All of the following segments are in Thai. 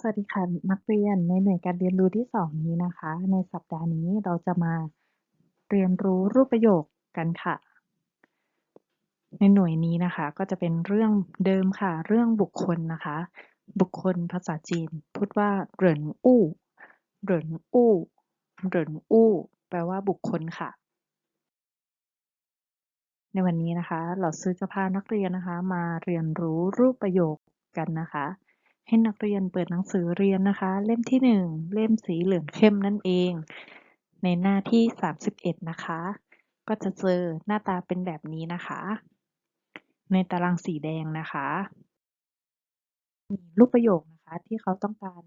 สวัสดีค่ะนักเรียนในหน่วยการเรียนรู้ที่ 2 นี้นะคะ ในสัปดาห์นี้เราจะมาเรียนรู้รูปประโยคกันค่ะ ในหน่วยนี้นะคะก็จะเป็นเรื่องเดิมค่ะ เรื่องบุคคลนะคะ บุคคลภาษาจีน พูดว่าเหรินอู้เหรินอู้เหรินอู้แปลว่าบุคคลค่ะ ในวันนี้นะคะ เราซื้อจะพานักเรียนนะคะ มาเรียนรู้รูปประโยคกันนะคะ ให้นักเรียนเปิดหนังสือเรียนนะคะ เล่มที่หนึ่งเล่มสีเหลืองเข้มนั่นเอง ในหน้าที่ 31 นะคะ ก็จะเจอหน้าตาเป็นแบบนี้นะคะ ในตารางสีแดงนะคะมีรูปประโยคนะคะที่เขาต้องการ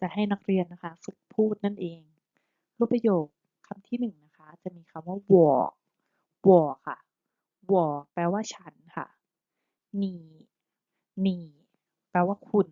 จะให้นักเรียนนะคะฝึกพูดนั่นเอง รูปประโยคคำที่หนึ่งนะคะจะมีคำว่าวอวอค่ะวอแปลว่าฉันค่ะหนีหนีแปลว่าคุณ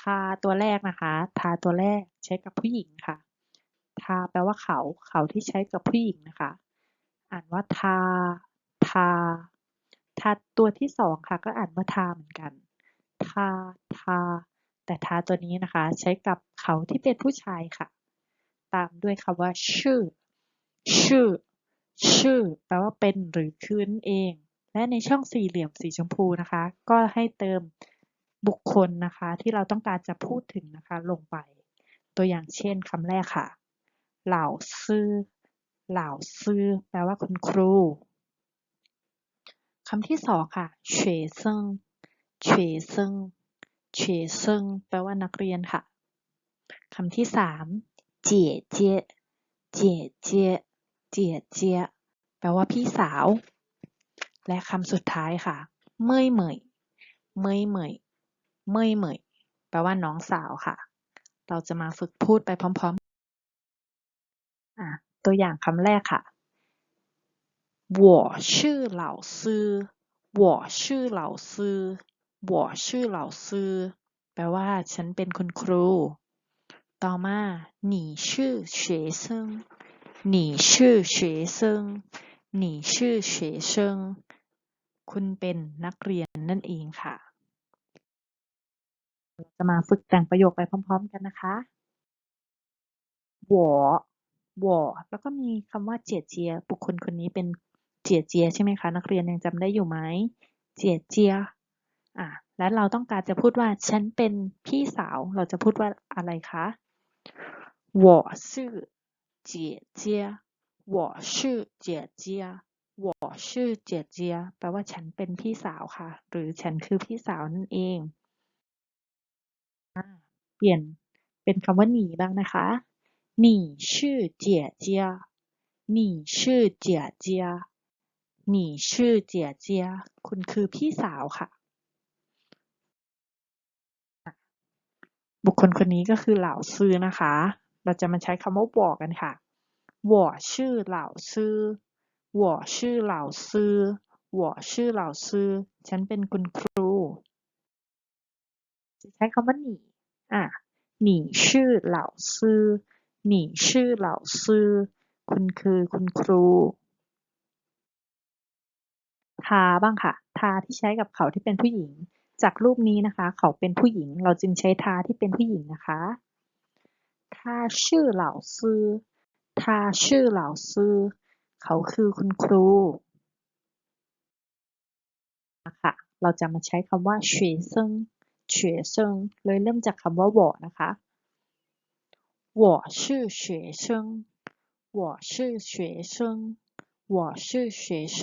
ทาตัวแรกนะคะ ทาตัวแรกใช้กับผู้หญิงค่ะ ทาแปลว่าเขาเขาที่ใช้กับผู้หญิงนะคะ อ่านว่าทา ทา ทาตัวที่สองค่ะ ก็อ่านว่าทาเหมือนกัน ทา ทา แต่ทาตัวนี้นะคะ ใช้กับเขาที่เป็นผู้ชายค่ะ ตามด้วยคำว่า ชื่อ ชื่อ ชื่อ แปลว่าเป็นหรือคืนเอง และในช่องสี่เหลี่ยมสีชมพูนะคะ ก็ให้เติม บุคคลนะคะที่เราต้องการจะพูดถึงนะคะลงไป ตัวอย่างเช่นคำแรกค่ะ เหล่าซื่อเหล่าซื่อแปลว่าคุณครูคำที่สองค่ะเฉวเซิงเฉวเซิงเฉวเซิงแปลว่านักเรียนค่ะคำที่สามเจี๋ยเจี๋ยเจี๋ยเจี๋ยเจี๋ยเจี๋ยแปลว่าพี่สาว และคำสุดท้ายค่ะ เมยเหมยเมยเหมย เมื่อยเหมยแปลว่าน้องสาวค่ะ เราจะมาฝึกพูดไปพร้อมๆอ่ะตัวอย่างคำแรกค่ะ我是老师我是老师我是老师แปลว่าฉันเป็นคุณครู ต่อมา你是学生你是学生你是学生คุณเป็นนักเรียนนั่นเองค่ะ จะมาฝึกแต่งประโยคไปพร้อมๆกันนะคะ我我แล้วก็มีคำว่าเจียเจีย บุคคลคนนี้เป็นเจียเจียใช่ไหมคะ นักเรียนยังจำได้อยู่ไหม เจียเจีย อ่ะ และเราต้องการจะพูดว่าฉันเป็นพี่สาว เราจะพูดว่าอะไรคะ我是姐姐我是姐姐我是姐姐แปลว่าฉันเป็นพี่สาวค่ะ หรือฉันคือพี่สาวนั่นเองอ่ะ เปลี่ยนเป็นคำว่าหนีบ้างนะคะ你是姐姐你是姐姐你是姐姐คุณคือพี่สาวค่ะ บุคคลคนนี้ก็คือเหล่าซื้อนะคะ เราจะมาใช้คำว่าบอกกันค่ะ我是老师我是老师我是老师ฉันเป็นคุณครู จะใช้คำว่าหนี อะหนีชื่อเหล่าซื่อหนีชื่อเหล่าซื่อคุณคือคุณครูทาบ้างค่ะทาที่ใช้กับเขาที่เป็นผู้หญิง จากรูปนี้นะคะ เขาเป็นผู้หญิง เราจึงใช้ทาที่เป็นผู้หญิงนะคะทาชื่อเหล่าซื่อทาชื่อเหล่าซื่อเขาคือคุณครูนะคะเราจะมาใช้คำว่า学生学生เลยเริ่มจากคำว่า我นะคะ我是学生我是学生我是学生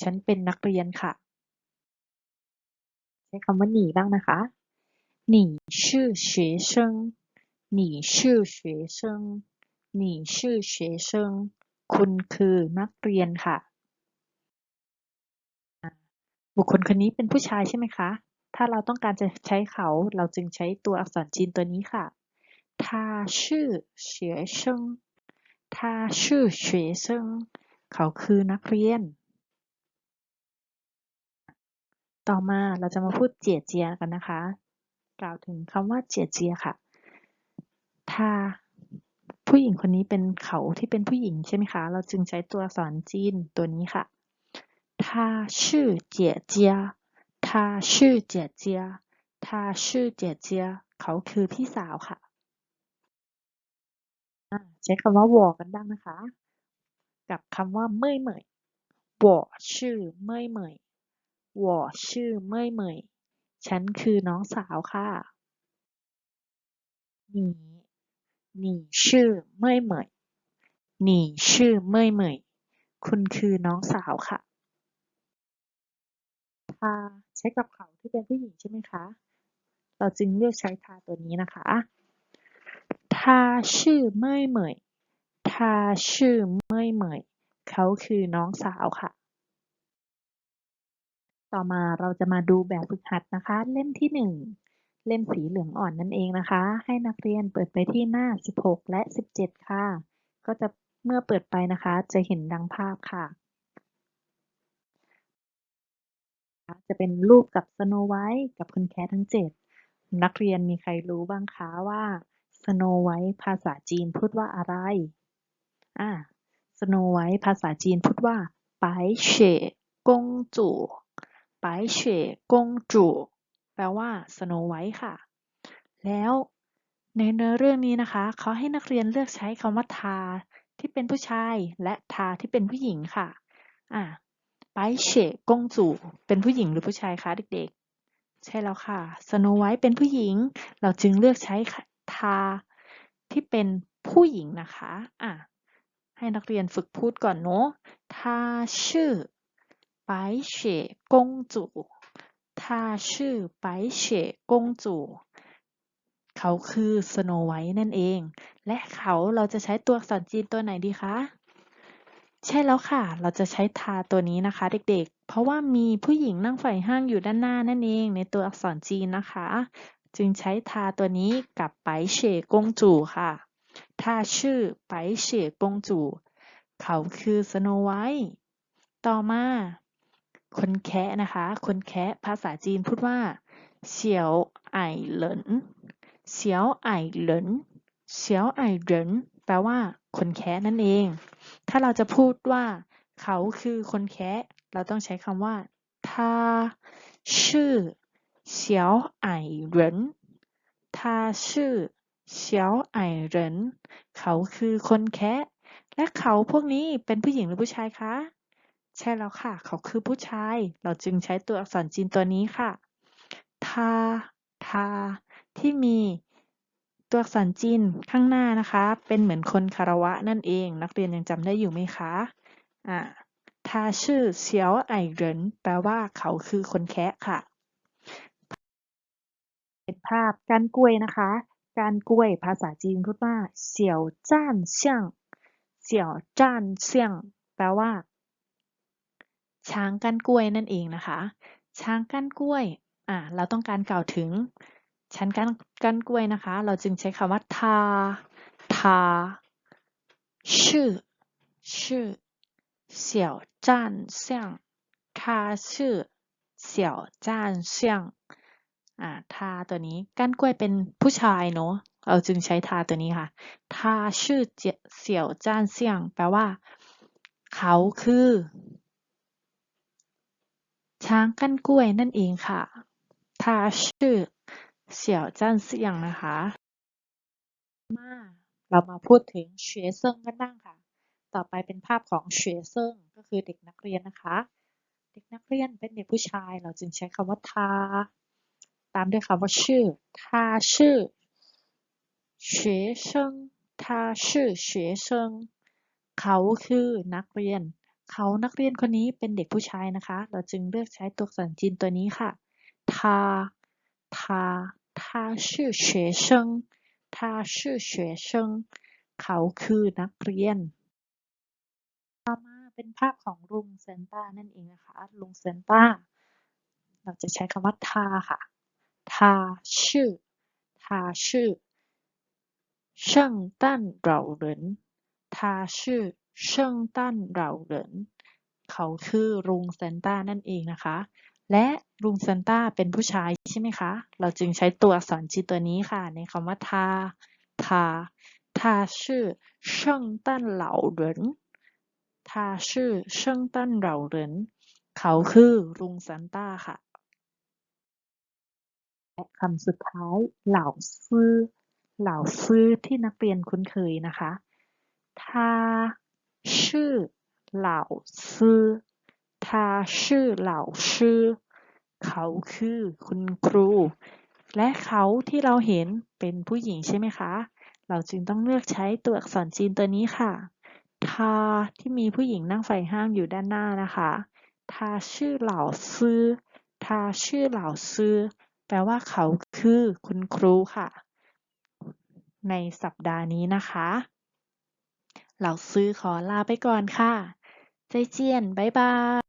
ฉันเป็นนักเรียนค่ะ ใช้คำว่าหนีบ้างนะคะ你是学生你是学生你是学生คุณคือนักเรียนค่ะ บุคคลคนนี้เป็นผู้ชายใช่ไหมคะ ถ้าเราต้องการจะใช้เขา เราจึงใช้ตัวอักษรจีนตัวนี้ค่ะ他是学生他是学生เขาคือนักเรียน ต่อมาเราจะมาพูดเจียเจียกันนะคะ กล่าวถึงคำว่าเจียเจียค่ะ ถ้าผู้หญิงคนนี้เป็นเขาที่เป็นผู้หญิงใช่ไหมคะ เราจึงใช้ตัวอักษรจีนตัวนี้ค่ะ 她是姐姐她是姐姐她是姐姐 เขาคือพี่สาวค่ะอ่าใช้คำว่า我กันบ้างนะคะ กับคำว่าเมื่อยเมื่อย我ชื่อเมื่อยเมื่อย我ชื่อเมื่อยเมื่อยฉันคือน้องสาวค่ะ你你ชื่อเมื่อยเมื่อย你ชื่อเมื่อยเมื่อยคุณคือน้องสาวค่ะทา ใช้กับเขาที่เป็นผู้หญิงใช่ไหมคะ เราจึงเลือกใช้ทาตัวนี้นะคะทาชื่อเมื่อยเมยทาชื่อเมื่อยเมยเขาคือน้องสาวค่ะ ต่อมาเราจะมาดูแบบฝึกหัดนะคะ เล่มที่หนึ่งเล่มสีเหลืองอ่อนนั่นเองนะคะ ให้นักเรียนเปิดไปที่หน้า 16 และ 17 ค่ะ ก็จะเมื่อเปิดไปนะคะ จะเห็นดังภาพค่ะ จะเป็นรูปกับสโนไวท์กับคุณแคททั้ง 7 นักเรียนมีใครรู้บ้างคะว่าสโนไวท์ภาษาจีนพูดว่าอะไร อ่าสโนไวท์ภาษาจีนพูดว่า白雪公主白雪公主แปลว่าสโนไวท์ค่ะ แล้วในเนื้อเรื่องนี้นะคะ เขาให้นักเรียนเลือกใช้คำว่าทาที่เป็นผู้ชายและทาที่เป็นผู้หญิงค่ะ อ่า ไอเฉกกงจูเป็นผู้หญิงหรือผู้ชายคะเด็กๆ ใช่แล้วค่ะสโนไวท์เป็นผู้หญิง เราจึงเลือกใช้ทาที่เป็นผู้หญิงนะคะอะให้นักเรียนฝึกพูดก่อนเนาะทาชื่อไปเฉกกงจูทาชื่อไปเฉกกงจูเขาคือสโนไวท์นั่นเอง และเขาเราจะใช้ตัวอักษรจีนตัวไหนดีคะ ใช่แล้วค่ะ เราจะใช้ทาตัวนี้นะคะเด็กๆ เพราะว่ามีผู้หญิงนั่งไฝ่ห้างอยู่ด้านหน้านั่นเองในตัวอักษรจีนนะคะ จึงใช้ทาตัวนี้กับไปเฉกงจูค่ะทาชื่อไปเฉกงจู เขาคือสโนไวท์ต่อมา คนแคะนะคะ คนแคะภาษาจีนพูดว่าเฉียวไอเหลินเฉียวไอเหลินเฉียวไอเหลิน แปลว่า คนแค้นั่นเอง ถ้าเราจะพูดว่า เขาคือคนแคะเราต้องใช้คำว่าทาชื่อเฉียวไอเหรินาชื่อเฉียวไอเหรินเขาคือคนแคะและเขาพวกนี้เป็นผู้หญิงหรือผู้ชายคะ ใช่แล้วค่ะ เขาคือผู้ชาย เราจึงใช้ตัวอักษรจีนตัวนี้ค่ะทาทาที่มี ตัวอักษรจีนข้างหน้านะคะ เป็นเหมือนคนคารวะนั่นเอง นักเรียนยังจำได้อยู่ไหมคะอ่าทาชื่อเสียวไอเหรินแปลว่าเขาคือคนแคะค่ะเป็นภาพการกล้วยนะคะ การกล้วยภาษาจีนพูดว่าเสี่ยวจ้านเซียงเสี่ยวจ้านเซียงแปลว่า ช้างก้านกล้วยนั่นเองนะคะ ช้างก้านกล้วยอ่าเราต้องการกล่าวถึง ชั้นกั้นก้านกล้วยนะคะ เราจึงใช้คำว่าทาทาชื่อชื่อเสี่ยวจ้านเซียงทาชื่อเสี่ยวจ้านเซียงอ่าทาตัวนี้ก้านกล้วยเป็นผู้ชายเนาะเราจึงใช้ทาตัวนี้ค่ะทาชื่อเสี่ยวจ้านเซียง แปลว่า เขาคือ ช้างก้านกล้วยนั่นเองค่ะทาชื่อ เสี่ยวจ้านเสี่ยงนะคะมาเรามาพูดถึงเฉวเซิงกันบ้างค่ะ ต่อไปเป็นภาพของเฉวเซิงก็คือเด็กนักเรียนนะคะ เด็กนักเรียนเป็นเด็กผู้ชาย เราจึงใช้คำว่าทา ตามด้วยคำว่าชื่อทาชื่อเฉวเซิงทาชื่อเฉวเซิงเขาคือนักเรียน เขานักเรียนคนนี้เป็นเด็กผู้ชายนะคะ เราจึงเลือกใช้ตัวสักษรจีนตัวนี้ค่ะทาทา 他是学生他是学生เขาคือนักเรียน ต่อมาเป็นภาพของลุงเซนต้านั่นเองนะคะ ลุงเซนต้า เราจะใช้คำว่าทาค่ะทาชื่อทาชื่อ圣诞老人他是圣诞老人เขาคือลุงเซนต้านั่นเองนะคะ และลุงซันต้าเป็นผู้ชายใช่ไหมคะ เราจึงใช้ตัวอักษรจีตัวนี้ค่ะ ในคำว่าทาทาทาชื่อเชิงตั้นเหล่าเหรินทาชื่อเชิงตั้นเหล่าเหรินเขาคือลุงซันต้าค่ะและคำสุดท้ายเหล่าซื้อเหล่าซื้อที่นักเรียนคุ้นเคยนะคะทาชื่อเหล่าซื้อ 他ชื่อเหล่าซื่อ เขาคือคุณครู และเขาที่เราเห็นเป็นผู้หญิงใช่ไหมคะ เราจึงต้องเลือกใช้ตัวอักษรจีนตัวนี้ค่ะทาที่มีผู้หญิงนั่งไฟห้างอยู่ด้านหน้านะคะทาชื่อเหล่าซื่อทาชื่อเหล่าซื่อแปลว่าเขาคือคุณครูค่ะ ในสัปดาห์นี้นะคะ เหล่าซื้อขอลาไปก่อนค่ะใจเจียน บ๊ายบาย